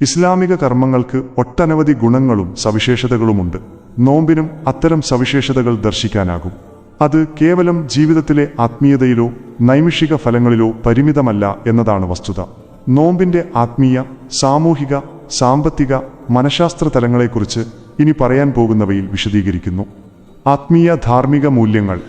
ഇസ്ലാമിക കർമ്മങ്ങൾക്ക് ഒട്ടനവധി ഗുണങ്ങളും സവിശേഷതകളുമുണ്ട്. നോമ്പിനും അത്തരം സവിശേഷതകൾ ദർശിക്കാനാകും. അത് കേവലം ജീവിതത്തിലെ ആത്മീയതയിലോ നൈമിഷിക ഫലങ്ങളിലോ പരിമിതമല്ല എന്നതാണ് വസ്തുത. നോമ്പിന്റെ ആത്മീയ സാമൂഹിക സാമ്പത്തിക മനഃശാസ്ത്ര തലങ്ങളെക്കുറിച്ച് ഇനി പറയാൻ പോകുന്നവയിൽ വിശദീകരിക്കുന്നു. ആത്മീയ ധാർമ്മിക മൂല്യങ്ങൾ.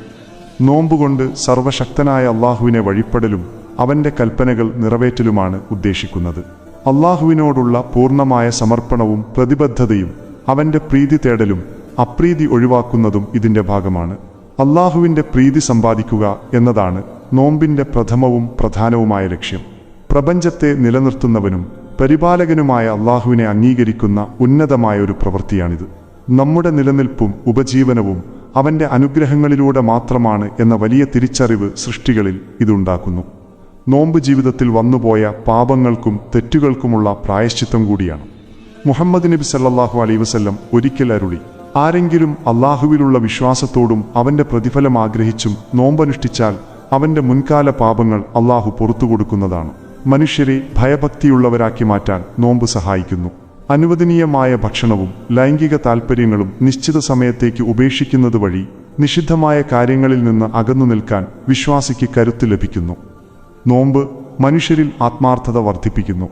നോമ്പുകൊണ്ട് സർവശക്തനായ അള്ളാഹുവിനെ വഴിപ്പെടലും അവന്റെ കൽപ്പനകൾ നിറവേറ്റലുമാണ് ഉദ്ദേശിക്കുന്നത്. അള്ളാഹുവിനോടുള്ള പൂർണമായ സമർപ്പണവും പ്രതിബദ്ധതയും അവന്റെ പ്രീതി തേടലും അപ്രീതി ഒഴിവാക്കുന്നതും ഇതിന്റെ ഭാഗമാണ്. അള്ളാഹുവിന്റെ പ്രീതി സമ്പാദിക്കുക എന്നതാണ് നോമ്പിന്റെ പ്രഥമവും പ്രധാനവുമായ ലക്ഷ്യം. പ്രപഞ്ചത്തെ നിലനിർത്തുന്നവനും പരിപാലകനുമായ അള്ളാഹുവിനെ അംഗീകരിക്കുന്ന ഉന്നതമായ ഒരു പ്രവൃത്തിയാണിത്. നമ്മുടെ നിലനിൽപ്പും ഉപജീവനവും അവന്റെ അനുഗ്രഹങ്ങളിലൂടെ മാത്രമാണ് എന്ന വലിയ തിരിച്ചറിവ് സൃഷ്ടികളിൽ ഇതുണ്ടാക്കുന്നു. നോമ്പ് ജീവിതത്തിൽ വന്നുപോയ പാപങ്ങൾക്കും തെറ്റുകൾക്കുമുള്ള പ്രായശ്ചിത്തം കൂടിയാണ്. മുഹമ്മദ് നബി സല്ലാഹു അലൈ വസ്ല്ലം ഒരിക്കൽ അരുളി ആരെങ്കിലും അള്ളാഹുവിലുള്ള വിശ്വാസത്തോടും അവന്റെ പ്രതിഫലം ആഗ്രഹിച്ചും നോമ്പനുഷ്ഠിച്ചാൽ അവന്റെ മുൻകാല പാപങ്ങൾ അള്ളാഹു പുറത്തു കൊടുക്കുന്നതാണ്. മനുഷ്യരെ ഭയഭക്തിയുള്ളവരാക്കി മാറ്റാൻ നോമ്പ് സഹായിക്കുന്നു. അനുവദനീയമായ ഭക്ഷണവും ലൈംഗിക താൽപ്പര്യങ്ങളും നിശ്ചിത സമയത്തേക്ക് ഉപേക്ഷിക്കുന്നത് വഴി നിഷിദ്ധമായ കാര്യങ്ങളിൽ നിന്ന് അകന്നു നിൽക്കാൻ വിശ്വാസിക്ക് കരുത്ത് ലഭിക്കുന്നു. നോമ്പ് മനുഷ്യരിൽ ആത്മാർത്ഥത വർദ്ധിപ്പിക്കുന്നു.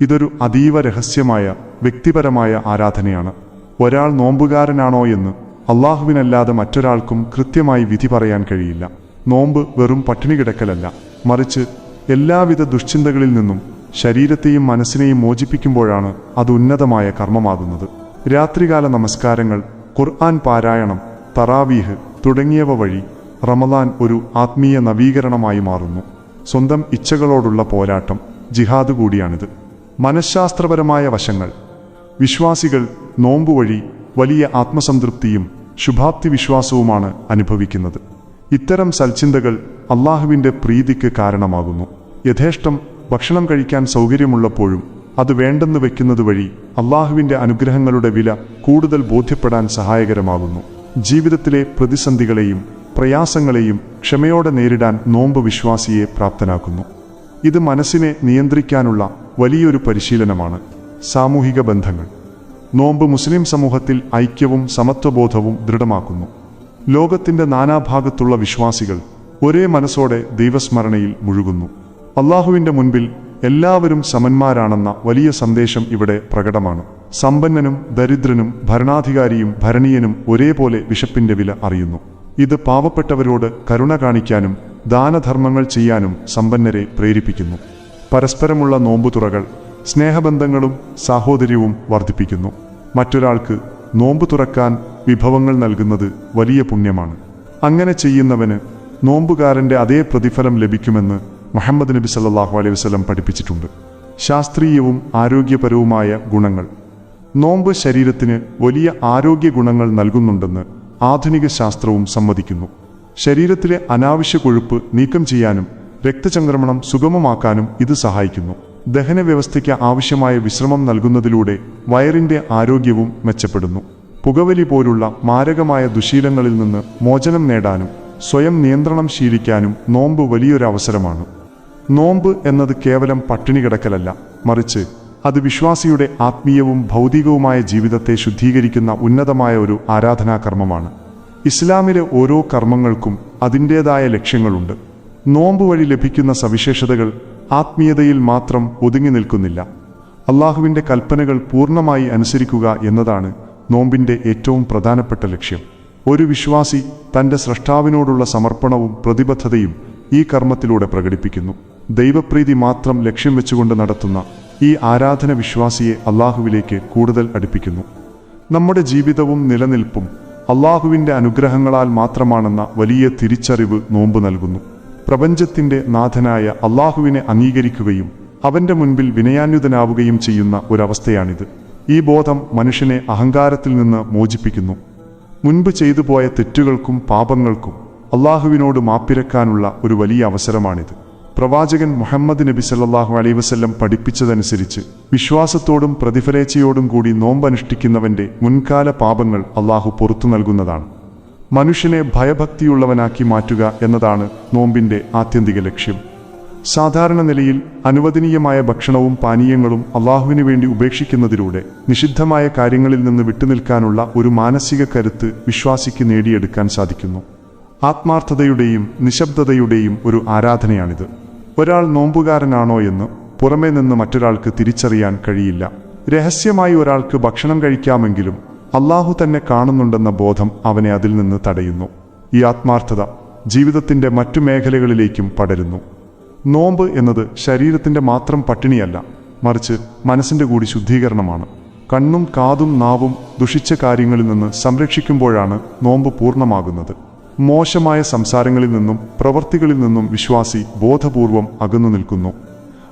ഇതൊരു അതീവ രഹസ്യമായ വ്യക്തിപരമായ ആരാധനയാണ്. ഒരാൾ നോമ്പുകാരനാണോ എന്ന് അള്ളാഹുവിനല്ലാതെ മറ്റൊരാൾക്കും കൃത്യമായി വിധി പറയാൻ കഴിയില്ല. നോമ്പ് വെറും പട്ടിണി കിടക്കലല്ല. മറിച്ച് എല്ലാവിധ ദുശ്ചിന്തകളിൽ നിന്നും ശരീരത്തെയും മനസ്സിനെയും മോചിപ്പിക്കുമ്പോഴാണ് അത് ഉന്നതമായ കർമ്മമാകുന്നത്. രാത്രികാല നമസ്കാരങ്ങൾ ഖുർആൻ പാരായണം തറാവീഹ് തുടങ്ങിയവ വഴി റമദാൻ ഒരു ആത്മീയ നവീകരണമായി മാറുന്നു. സ്വന്തം ഇച്ഛകളോടുള്ള പോരാട്ടം ജിഹാദ് കൂടിയാണിത്. മനഃശാസ്ത്രപരമായ വശങ്ങൾ വിശ്വാസികൾ നോമ്പ് വഴി വലിയ ആത്മസംതൃപ്തിയും ശുഭാപ്തി വിശ്വാസവുമാണ് അനുഭവിക്കുന്നത്. ഇത്തരം സൽചിന്തകൾ അള്ളാഹുവിന്റെ പ്രീതിക്ക് കാരണമാകുന്നു. യഥേഷ്ടം ഭക്ഷണം കഴിക്കാൻ സൗകര്യമുള്ളപ്പോഴും അത് വേണ്ടെന്ന് വെക്കുന്നത് വഴി അള്ളാഹുവിന്റെ അനുഗ്രഹങ്ങളുടെ വില കൂടുതൽ ബോധ്യപ്പെടാൻ സഹായകരമാകുന്നു. ജീവിതത്തിലെ പ്രതിസന്ധികളെയും പ്രയാസങ്ങളെയും ക്ഷമയോടെ നേരിടാൻ നോമ്പ് വിശ്വാസിയെ പ്രാപ്തനാക്കുന്നു. ഇത് മനസ്സിനെ നിയന്ത്രിക്കാനുള്ള വലിയൊരു പരിശീലനമാണ് സാമൂഹിക ബന്ധങ്ങൾ. നോമ്പ് മുസ്ലിം സമൂഹത്തിൽ ഐക്യവും സമത്വബോധവും ദൃഢമാക്കുന്നു. ലോകത്തിന്റെ നാനാഭാഗത്തുള്ള വിശ്വാസികൾ ഒരേ മനസ്സോടെ ദൈവസ്മരണയിൽ മുഴുകുന്നു. അള്ളാഹുവിന്റെ മുൻപിൽ എല്ലാവരും സമന്മാരാണെന്ന വലിയ സന്ദേശം ഇവിടെ പ്രകടമാണ്. സമ്പന്നനും ദരിദ്രനും ഭരണാധികാരിയും ഭരണീയനും ഒരേപോലെ വിശപ്പിന്റെ വില അറിയുന്നു. ഇത് പാവപ്പെട്ടവരോട് കരുണ കാണിക്കാനും ദാനധർമ്മങ്ങൾ ചെയ്യാനും സമ്പന്നരെ പ്രേരിപ്പിക്കുന്നു. പരസ്പരമുള്ള നോമ്പുതുറകൾ സ്നേഹബന്ധങ്ങളും സാഹോദര്യവും വർദ്ധിപ്പിക്കുന്നു. മറ്റൊരാൾക്ക് നോമ്പു തുറക്കാൻ വിഭവങ്ങൾ നൽകുന്നത് വലിയ പുണ്യമാണ്. അങ്ങനെ ചെയ്യുന്നവന് നോമ്പുകാരന്റെ അതേ പ്രതിഫലം ലഭിക്കുമെന്ന് മുഹമ്മദ് നബി സല്ലാഹു അലൈഹി വസ്ലം പഠിപ്പിച്ചിട്ടുണ്ട്. ശാസ്ത്രീയവും ആരോഗ്യപരവുമായ ഗുണങ്ങൾ. നോമ്പ് ശരീരത്തിന് വലിയ ആരോഗ്യ ഗുണങ്ങൾ നൽകുന്നുണ്ടെന്ന് ആധുനിക ശാസ്ത്രവും സമ്മതിക്കുന്നു. ശരീരത്തിലെ അനാവശ്യ കൊഴുപ്പ് നീക്കം ചെയ്യാനും രക്തചംക്രമണം സുഗമമാക്കാനും ഇത് സഹായിക്കുന്നു. ദഹന വ്യവസ്ഥയ്ക്ക് ആവശ്യമായ വിശ്രമം നൽകുന്നതിലൂടെ വയറിന്റെ ആരോഗ്യവും മെച്ചപ്പെടുന്നു. പുകവലി പോലുള്ള മാരകമായ ദുശീലങ്ങളിൽ നിന്ന് മോചനം നേടാനും സ്വയം നിയന്ത്രണം ശീലിക്കാനും നോമ്പ് വലിയൊരു അവസരമാണ് നോമ്പ് എന്നത് കേവലം പട്ടിണി കിടക്കലല്ല മറിച്ച് അത് വിശ്വാസിയുടെ ആത്മീയവും ഭൗതികവുമായ ജീവിതത്തെ ശുദ്ധീകരിക്കുന്ന ഉന്നതമായ ഒരു ആരാധനാകർമ്മമാണ്. ഇസ്ലാമിലെ ഓരോ കർമ്മങ്ങൾക്കും അതിന്റേതായ ലക്ഷ്യങ്ങളുണ്ട്. നോമ്പ് വഴി ലഭിക്കുന്ന സവിശേഷതകൾ ആത്മീയതയിൽ മാത്രം ഒതുങ്ങി നിൽക്കുന്നില്ല. അള്ളാഹുവിന്റെ കൽപ്പനകൾ പൂർണമായി അനുസരിക്കുക എന്നതാണ് നോമ്പിന്റെ ഏറ്റവും പ്രധാനപ്പെട്ട ലക്ഷ്യം. ഒരു വിശ്വാസി തന്റെ സ്രഷ്ടാവിനോടുള്ള സമർപ്പണവും പ്രതിബദ്ധതയും ഈ കർമ്മത്തിലൂടെ പ്രകടിപ്പിക്കുന്നു. ദൈവപ്രീതി മാത്രം ലക്ഷ്യം വെച്ചുകൊണ്ട് നടത്തുന്ന ഈ ആരാധന വിശ്വാസിയെ അള്ളാഹുവിലേക്ക് കൂടുതൽ അടുപ്പിക്കുന്നു. നമ്മുടെ ജീവിതവും നിലനിൽപ്പും അള്ളാഹുവിന്റെ അനുഗ്രഹങ്ങളാൽ മാത്രമാണെന്ന വലിയ തിരിച്ചറിവ് നോമ്പ് നൽകുന്നു. പ്രപഞ്ചത്തിന്റെ നാഥനായ അള്ളാഹുവിനെ അംഗീകരിക്കുകയും അവന്റെ മുൻപിൽ വിനയാന്യുതനാവുകയും ചെയ്യുന്ന ഒരവസ്ഥയാണിത്. ഈ ബോധം മനുഷ്യനെ അഹങ്കാരത്തിൽ നിന്ന് മോചിപ്പിക്കുന്നു. മുൻപ് ചെയ്തു പോയ തെറ്റുകൾക്കും പാപങ്ങൾക്കും അള്ളാഹുവിനോട് മാപ്പിരക്കാനുള്ള ഒരു വലിയ അവസരമാണിത്. പ്രവാചകൻ മുഹമ്മദ് നബി സല്ലാഹു അലൈ വസ്ല്ലം പഠിപ്പിച്ചതനുസരിച്ച് വിശ്വാസത്തോടും പ്രതിഫലേച്ഛയോടും കൂടി നോമ്പനുഷ്ഠിക്കുന്നവന്റെ മുൻകാല പാപങ്ങൾ അള്ളാഹു പുറത്തു നൽകുന്നതാണ്. മനുഷ്യനെ ഭയഭക്തിയുള്ളവനാക്കി മാറ്റുക എന്നതാണ് നോമ്പിന്റെ ആത്യന്തിക ലക്ഷ്യം. സാധാരണ നിലയിൽ അനുവദനീയമായ ഭക്ഷണവും പാനീയങ്ങളും അള്ളാഹുവിനു വേണ്ടി ഉപേക്ഷിക്കുന്നതിലൂടെ നിഷിദ്ധമായ കാര്യങ്ങളിൽ നിന്ന് വിട്ടുനിൽക്കാനുള്ള ഒരു മാനസിക കരുത്ത് വിശ്വാസിക്ക് നേടിയെടുക്കാൻ സാധിക്കുന്നു. ആത്മാർത്ഥതയുടെയും നിശബ്ദതയുടെയും ഒരു ആരാധനയാണിത്. ഒരാൾ നോമ്പുകാരനാണോ എന്ന് പുറമേ നിന്ന് മറ്റൊരാൾക്ക് തിരിച്ചറിയാൻ കഴിയില്ല. രഹസ്യമായി ഒരാൾക്ക് ഭക്ഷണം കഴിക്കാമെങ്കിലും അള്ളാഹു തന്നെ കാണുന്നുണ്ടെന്ന ബോധം അവനെ അതിൽ നിന്ന് തടയുന്നു. ഈ ആത്മാർത്ഥത ജീവിതത്തിന്റെ മറ്റു മേഖലകളിലേക്കും പടരുന്നു. നോമ്പ് എന്നത് ശരീരത്തിന്റെ മാത്രം പട്ടിണിയല്ല മറിച്ച് മനസ്സിന്റെ കൂടി ശുദ്ധീകരണമാണ്. കണ്ണും കാതും നാവും ദുഷിച്ച കാര്യങ്ങളിൽ നിന്ന് സംരക്ഷിക്കുമ്പോഴാണ് നോമ്പ് പൂർണമാകുന്നത്. മോശമായ സംസാരങ്ങളിൽ നിന്നും പ്രവൃത്തികളിൽ നിന്നും വിശ്വാസി ബോധപൂർവം അകന്നു നിൽക്കുന്നു.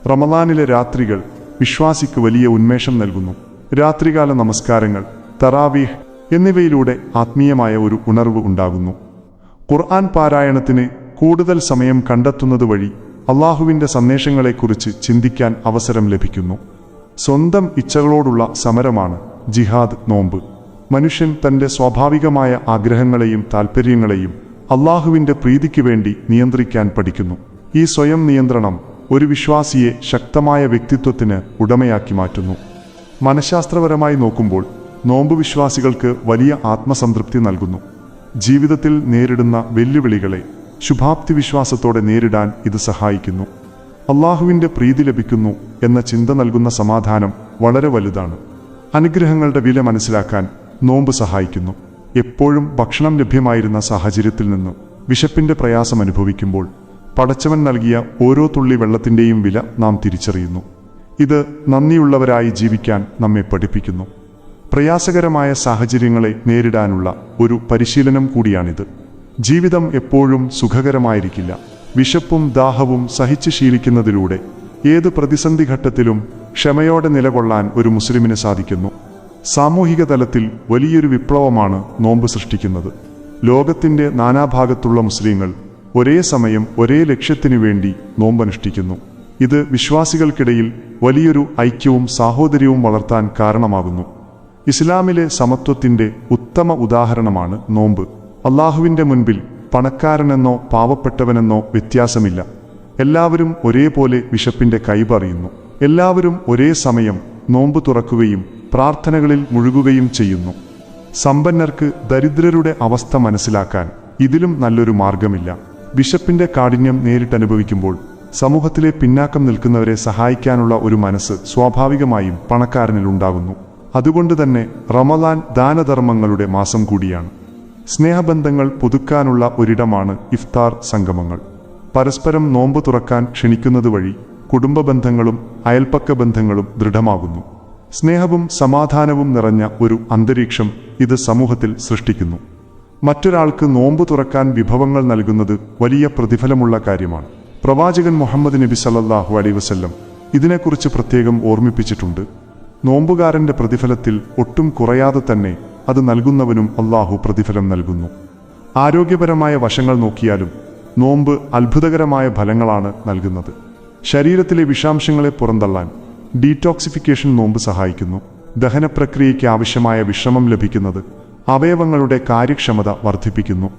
റമദാനിലെ രാത്രികൾ വിശ്വാസിക്ക് വലിയ ഉന്മേഷം നൽകുന്നു. രാത്രികാല നമസ്കാരങ്ങൾ തറാവീഹ് എന്നിവയിലൂടെ ആത്മീയമായ ഒരു ഉണർവ് ഉണ്ടാകുന്നു. ഖുർആൻ പാരായണത്തിന് കൂടുതൽ സമയം കണ്ടെത്തുന്നത് വഴി അള്ളാഹുവിന്റെ സന്ദേശങ്ങളെക്കുറിച്ച് ചിന്തിക്കാൻ അവസരം ലഭിക്കുന്നു. സ്വന്തം ഇച്ഛകളോടുള്ള സമരമാണ് ജിഹാദ് നോമ്പ്. മനുഷ്യൻ തന്റെ സ്വാഭാവികമായ ആഗ്രഹങ്ങളെയും താൽപ്പര്യങ്ങളെയും അള്ളാഹുവിന്റെ പ്രീതിക്ക് വേണ്ടി നിയന്ത്രിക്കാൻ പഠിക്കുന്നു. ഈ സ്വയം നിയന്ത്രണം ഒരു വിശ്വാസിയെ ശക്തമായ വ്യക്തിത്വത്തിന് ഉടമയാക്കി മാറ്റുന്നു. മനഃശാസ്ത്രപരമായി നോക്കുമ്പോൾ നോമ്പ് വിശ്വാസികൾക്ക് വലിയ ആത്മസംതൃപ്തി നൽകുന്നു. ജീവിതത്തിൽ നേരിടുന്ന വെല്ലുവിളികളെ ശുഭാപ്തി വിശ്വാസത്തോടെ നേരിടാൻ ഇത് സഹായിക്കുന്നു. അള്ളാഹുവിന്റെ പ്രീതി ലഭിക്കുന്നു എന്ന ചിന്ത നൽകുന്ന സമാധാനം വളരെ വലുതാണ്. അനുഗ്രഹങ്ങളുടെ വില മനസ്സിലാക്കാൻ നോമ്പ് സഹായിക്കുന്നു. എപ്പോഴും ഭക്ഷണം ലഭ്യമായിരുന്ന സാഹചര്യത്തിൽ നിന്നും വിശപ്പിന്റെ പ്രയാസം അനുഭവിക്കുമ്പോൾ പടച്ചവൻ നൽകിയ ഓരോ തുള്ളി വെള്ളത്തിന്റെയും വില നാം തിരിച്ചറിയുന്നു. ഇത് നന്ദിയുള്ളവരായി ജീവിക്കാൻ നമ്മെ പഠിപ്പിക്കുന്നു. പ്രയാസകരമായ സാഹചര്യങ്ങളെ നേരിടാനുള്ള ഒരു പരിശീലനം കൂടിയാണിത്. ജീവിതം എപ്പോഴും സുഖകരമായിരിക്കില്ല. വിശപ്പും ദാഹവും സഹിച്ച് ശീലിക്കുന്നതിലൂടെ ഏത് പ്രതിസന്ധി ഘട്ടത്തിലും ക്ഷമയോടെ നിലകൊള്ളാൻ ഒരു മുസ്ലിമിന് സാധിക്കുന്നു. സാമൂഹിക തലത്തിൽ വലിയൊരു വിപ്ലവമാണ് നോമ്പ് സൃഷ്ടിക്കുന്നത്. ലോകത്തിന്റെ നാനാഭാഗത്തുള്ള മുസ്ലിങ്ങൾ ഒരേ സമയം ഒരേ ലക്ഷ്യത്തിനു വേണ്ടി നോമ്പനുഷ്ഠിക്കുന്നു. ഇത് വിശ്വാസികൾക്കിടയിൽ വലിയൊരു ഐക്യവും സാഹോദര്യവും വളർത്താൻ കാരണമാകുന്നു. ഇസ്ലാമിലെ സമത്വത്തിന്റെ ഉത്തമ ഉദാഹരണമാണ് നോമ്പ്. അള്ളാഹുവിന്റെ മുൻപിൽ പണക്കാരനെന്നോ പാവപ്പെട്ടവനെന്നോ വ്യത്യാസമില്ല. എല്ലാവരും ഒരേപോലെ വിശപ്പിന്റെ കൈപറിയുന്നു. എല്ലാവരും ഒരേ സമയം നോമ്പ് തുറക്കുകയും പ്രാർത്ഥനകളിൽ മുഴുകുകയും ചെയ്യുന്നു. സമ്പന്നർക്ക് ദരിദ്രരുടെ അവസ്ഥ മനസ്സിലാക്കാൻ ഇതിലും നല്ലൊരു മാർഗമില്ല വിശപ്പിന്റെ കാഠിന്യം നേരിട്ടനുഭവിക്കുമ്പോൾ സമൂഹത്തിലെ പിന്നാക്കം നിൽക്കുന്നവരെ സഹായിക്കാനുള്ള ഒരു മനസ്സ് സ്വാഭാവികമായും പണക്കാരനിലുണ്ടാകുന്നു അതുകൊണ്ട് തന്നെ റമദാൻ ദാനധർമ്മങ്ങളുടെ മാസം കൂടിയാണ്. സ്നേഹബന്ധങ്ങൾ പുതുക്കാനുള്ള ഒരിടമാണ് ഇഫ്താർ സംഗമങ്ങൾ. പരസ്പരം നോമ്പ് തുറക്കാൻ ക്ഷണിക്കുന്നത് വഴി കുടുംബ ബന്ധങ്ങളും അയൽപ്പക്ക ബന്ധങ്ങളും ദൃഢമാകുന്നു. സ്നേഹവും സമാധാനവും നിറഞ്ഞ ഒരു അന്തരീക്ഷം ഇത് സമൂഹത്തിൽ സൃഷ്ടിക്കുന്നു. മറ്റൊരാൾക്ക് നോമ്പ് തുറക്കാൻ വിഭവങ്ങൾ നൽകുന്നത് വലിയ പ്രതിഫലമുള്ള കാര്യമാണ്. പ്രവാചകൻ മുഹമ്മദ് നബി സല്ലാഹു അലൈ വസ്ല്ലം ഇതിനെക്കുറിച്ച് പ്രത്യേകം ഓർമ്മിപ്പിച്ചിട്ടുണ്ട്. നോമ്പുകാരന്റെ പ്രതിഫലത്തിൽ ഒട്ടും കുറയാതെ തന്നെ അത് നൽകുന്നവനും അള്ളാഹു പ്രതിഫലം നൽകുന്നു. ആരോഗ്യപരമായ വശങ്ങൾ നോക്കിയാലും നോമ്പ് അത്ഭുതകരമായ ഫലങ്ങളാണ് നൽകുന്നത്. ശരീരത്തിലെ വിഷാംശങ്ങളെ പുറന്തള്ളാൻ ഡീറ്റോക്സിഫിക്കേഷൻ നോമ്പ് സഹായിക്കുന്നു. ദഹന പ്രക്രിയയ്ക്ക് ആവശ്യമായ വിശ്രമം ലഭിക്കുന്നത് അവയവങ്ങളുടെ കാര്യക്ഷമത വർദ്ധിപ്പിക്കുന്നു.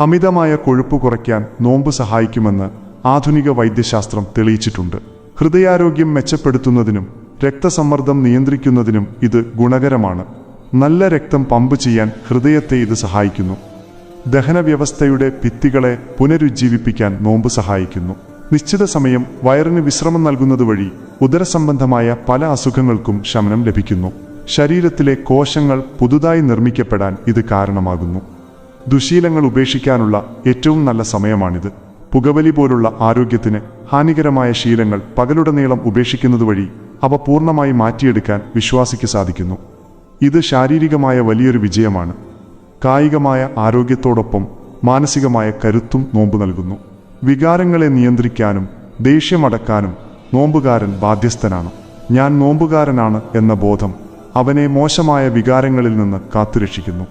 അമിതമായ കൊഴുപ്പ് കുറയ്ക്കാൻ നോമ്പ് സഹായിക്കുമെന്ന് ആധുനിക വൈദ്യശാസ്ത്രം തെളിയിച്ചിട്ടുണ്ട്. ഹൃദയാരോഗ്യം മെച്ചപ്പെടുത്തുന്നതിനും രക്തസമ്മർദ്ദം നിയന്ത്രിക്കുന്നതിനും ഇത് ഗുണകരമാണ്. നല്ല രക്തം പമ്പ് ചെയ്യാൻ ഹൃദയത്തെ ഇത് സഹായിക്കുന്നു. ദഹനവ്യവസ്ഥയുടെ ഭിത്തികളെ പുനരുജ്ജീവിപ്പിക്കാൻ നോമ്പ് സഹായിക്കുന്നു. നിശ്ചിത സമയം വയറിന് വിശ്രമം നൽകുന്നത് വഴി ഉദരസംബന്ധമായ പല അസുഖങ്ങൾക്കും ശമനം ലഭിക്കുന്നു. ശരീരത്തിലെ കോശങ്ങൾ പുതുതായി നിർമ്മിക്കപ്പെടാൻ ഇത് കാരണമാകുന്നു. ദുശീലങ്ങൾ ഉപേക്ഷിക്കാനുള്ള ഏറ്റവും നല്ല സമയമാണിത്. പുകവലി പോലുള്ള ആരോഗ്യത്തിന് ഹാനികരമായ ശീലങ്ങൾ പകലുടനീളം ഉപേക്ഷിക്കുന്നത് വഴി അവ പൂർണമായി മാറ്റിയെടുക്കാൻ വിശ്വാസിക്ക് സാധിക്കുന്നു. ഇത് ശാരീരികമായ വലിയൊരു വിജയമാണ്. കായികമായ ആരോഗ്യത്തോടൊപ്പം മാനസികമായ കരുത്തും നോമ്പ് നൽകുന്നു. വികാരങ്ങളെ നിയന്ത്രിക്കാനും ദേഷ്യമടക്കാനും നോമ്പുകാരൻ ബാധ്യസ്ഥനാണ്. ഞാൻ നോമ്പുകാരനാണ് എന്ന ബോധം അവനെ മോശമായ വികാരങ്ങളിൽ നിന്ന് കാത്തുരക്ഷിക്കുന്നു.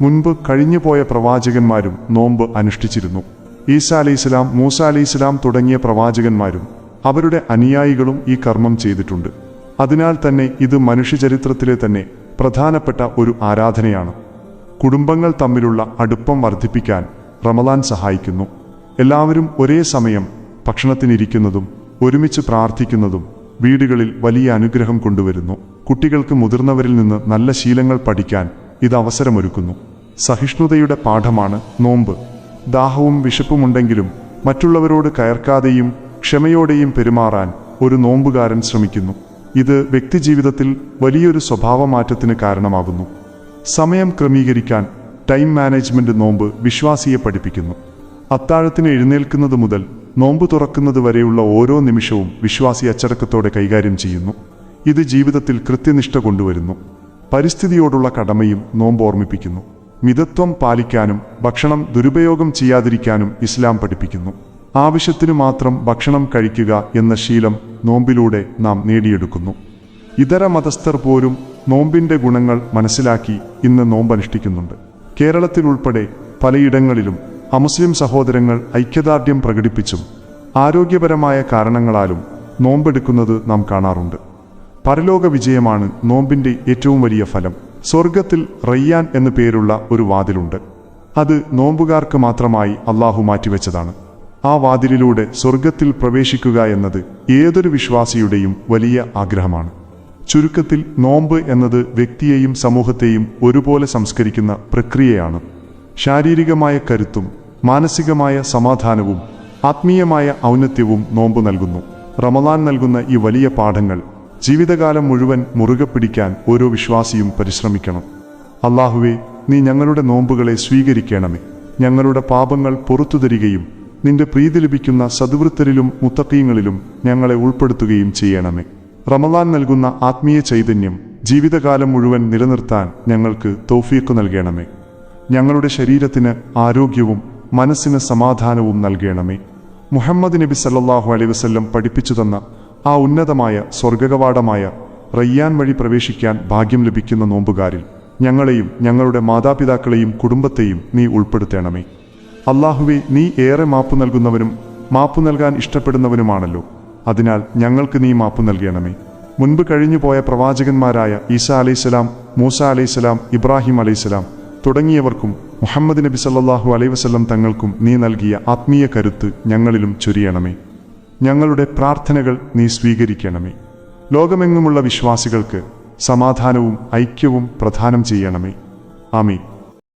മുൻപ് കഴിഞ്ഞുപോയ പ്രവാചകന്മാരും നോമ്പ് അനുഷ്ഠിച്ചിരുന്നു. ഈസാ അലി ഇസ്ലാം മൂസ അലി ഇസ്ലാം തുടങ്ങിയ പ്രവാചകന്മാരും അവരുടെ അനുയായികളും ഈ കർമ്മം ചെയ്തിട്ടുണ്ട്. അതിനാൽ തന്നെ ഇത് മനുഷ്യചരിത്രത്തിലെ തന്നെ പ്രധാനപ്പെട്ട ഒരു ആരാധനയാണ്. കുടുംബങ്ങൾ തമ്മിലുള്ള അടുപ്പം വർദ്ധിപ്പിക്കാൻ റമദാൻ സഹായിക്കുന്നു. എല്ലാവരും ഒരേ സമയം ഭക്ഷണത്തിനിരിക്കുന്നതും ഒരുമിച്ച് പ്രാർത്ഥിക്കുന്നതും വീടുകളിൽ വലിയ അനുഗ്രഹം കൊണ്ടുവരുന്നു. കുട്ടികൾക്ക് മുതിർന്നവരിൽ നിന്ന് നല്ല ശീലങ്ങൾ പഠിക്കാൻ ഇത് അവസരമൊരുക്കുന്നു. സഹിഷ്ണുതയുടെ പാഠമാണ് നോമ്പ്. ദാഹവും വിശപ്പുമുണ്ടെങ്കിലും മറ്റുള്ളവരോട് കയർക്കാതെയും ക്ഷമയോടെയും പെരുമാറാൻ ഒരു നോമ്പുകാരൻ ശ്രമിക്കുന്നു. ഇത് വ്യക്തിജീവിതത്തിൽ വലിയൊരു സ്വഭാവമാറ്റത്തിന് കാരണമാകുന്നു സമയം ക്രമീകരിക്കാൻ ടൈം മാനേജ്മെന്റ് നോമ്പ് വിശ്വാസിയെ പഠിപ്പിക്കുന്നു. അത്താഴത്തിന് എഴുന്നേൽക്കുന്നത് മുതൽ നോമ്പ് തുറക്കുന്നത് വരെയുള്ള ഓരോ നിമിഷവും വിശ്വാസി അച്ചടക്കത്തോടെ കൈകാര്യം ചെയ്യുന്നു. ഇത് ജീവിതത്തിൽ കൃത്യനിഷ്ഠ കൊണ്ടുവരുന്നു. പരിസ്ഥിതിയോടുള്ള കടമയും നോമ്പ് ഓർമ്മിപ്പിക്കുന്നു. മിതത്വം പാലിക്കാനും ഭക്ഷണം ദുരുപയോഗം ചെയ്യാതിരിക്കാനും ഇസ്ലാം പഠിപ്പിക്കുന്നു. ആവശ്യത്തിനു മാത്രം ഭക്ഷണം കഴിക്കുക എന്ന ശീലം നോമ്പിലൂടെ നാം നേടിയെടുക്കുന്നു. ഇതര മതസ്ഥർ പോലും നോമ്പിന്റെ ഗുണങ്ങൾ മനസ്സിലാക്കി ഇന്ന് നോമ്പ് അനുഷ്ഠിക്കുന്നുണ്ട് കേരളത്തിൽ ഉൾപ്പെടെ പലയിടങ്ങളിലും അമുസ്ലിം സഹോദരങ്ങൾ ഐക്യദാർഢ്യം പ്രകടിപ്പിച്ചും ആരോഗ്യപരമായ കാരണങ്ങളാലും നോമ്പെടുക്കുന്നത് നാം കാണാറുണ്ട്. പരലോക വിജയമാണ് നോമ്പിന്റെ ഏറ്റവും വലിയ ഫലം. സ്വർഗത്തിൽ റയ്യാൻ എന്നു പേരുള്ള ഒരു വാതിലുണ്ട്. അത് നോമ്പുകാർക്ക് മാത്രമായി അള്ളാഹു മാറ്റിവെച്ചതാണ്. ആ വാതിലിലൂടെ സ്വർഗത്തിൽ പ്രവേശിക്കുക എന്നത് ഏതൊരു വിശ്വാസിയുടെയും വലിയ ആഗ്രഹമാണ്. ചുരുക്കത്തിൽ നോമ്പ് എന്നത് വ്യക്തിയെയും സമൂഹത്തെയും ഒരുപോലെ സംസ്കരിക്കുന്ന പ്രക്രിയയാണ്. ശാരീരികമായ കരുത്തും മാനസികമായ സമാധാനവും ആത്മീയമായ ഔന്നത്യവും നോമ്പ് നൽകുന്നു. റമലാൻ നൽകുന്ന ഈ വലിയ പാഠങ്ങൾ ജീവിതകാലം മുഴുവൻ മുറുകെ പിടിക്കാൻ ഓരോ വിശ്വാസിയും പരിശ്രമിക്കണം. അള്ളാഹുവെ നീ ഞങ്ങളുടെ നോമ്പുകളെ സ്വീകരിക്കണമേ. ഞങ്ങളുടെ പാപങ്ങൾ പുറത്തു തരികയും നിന്റെ പ്രീതി ലഭിക്കുന്ന സദ്വൃത്തരിലും മുത്തക്കീങ്ങളിലും ഞങ്ങളെ ഉൾപ്പെടുത്തുകയും ചെയ്യണമേ. റമലാൻ നൽകുന്ന ആത്മീയ ചൈതന്യം ജീവിതകാലം മുഴുവൻ നിലനിർത്താൻ ഞങ്ങൾക്ക് തൗഫീക്ക് നൽകണമേ. ഞങ്ങളുടെ ശരീരത്തിന് ആരോഗ്യവും മനസ്സിന് സമാധാനവും നൽകണമേ. മുഹമ്മദ് നബി സല്ലാഹു അലൈഹി വസല്ലം പഠിപ്പിച്ചു തന്ന ആ ഉന്നതമായ സ്വർഗകവാടമായ റയ്യാൻ വഴി പ്രവേശിക്കാൻ ഭാഗ്യം ലഭിക്കുന്ന നോമ്പുകാരിൽ ഞങ്ങളെയും ഞങ്ങളുടെ മാതാപിതാക്കളെയും കുടുംബത്തെയും നീ ഉൾപ്പെടുത്തേണമേ. അള്ളാഹുവെ നീ ഏറെ മാപ്പു നൽകുന്നവനും മാപ്പു നൽകാൻ ഇഷ്ടപ്പെടുന്നവനുമാണല്ലോ. അതിനാൽ ഞങ്ങൾക്ക് നീ മാപ്പു നൽകണമേ. മുൻപ് കഴിഞ്ഞുപോയ പ്രവാചകന്മാരായ ഈസ അലൈഹിസ്സലാം മൂസ അലൈഹിസ്സലാം ഇബ്രാഹിം അലൈഹിസ്സലാം തുടങ്ങിയവർക്കും മുഹമ്മദ് നബി സല്ലാഹു അലൈഹി വസല്ലം തങ്ങൾക്കും നീ നൽകിയ ആത്മീയ കരുത്ത് ഞങ്ങളിലും ചൊരിയണമേ. ഞങ്ങളുടെ പ്രാർത്ഥനകൾ നീ സ്വീകരിക്കണമേ. ലോകമെങ്ങുമുള്ള വിശ്വാസികൾക്ക് സമാധാനവും ഐക്യവും പ്രദാനം ചെയ്യണമേ. ആമീൻ.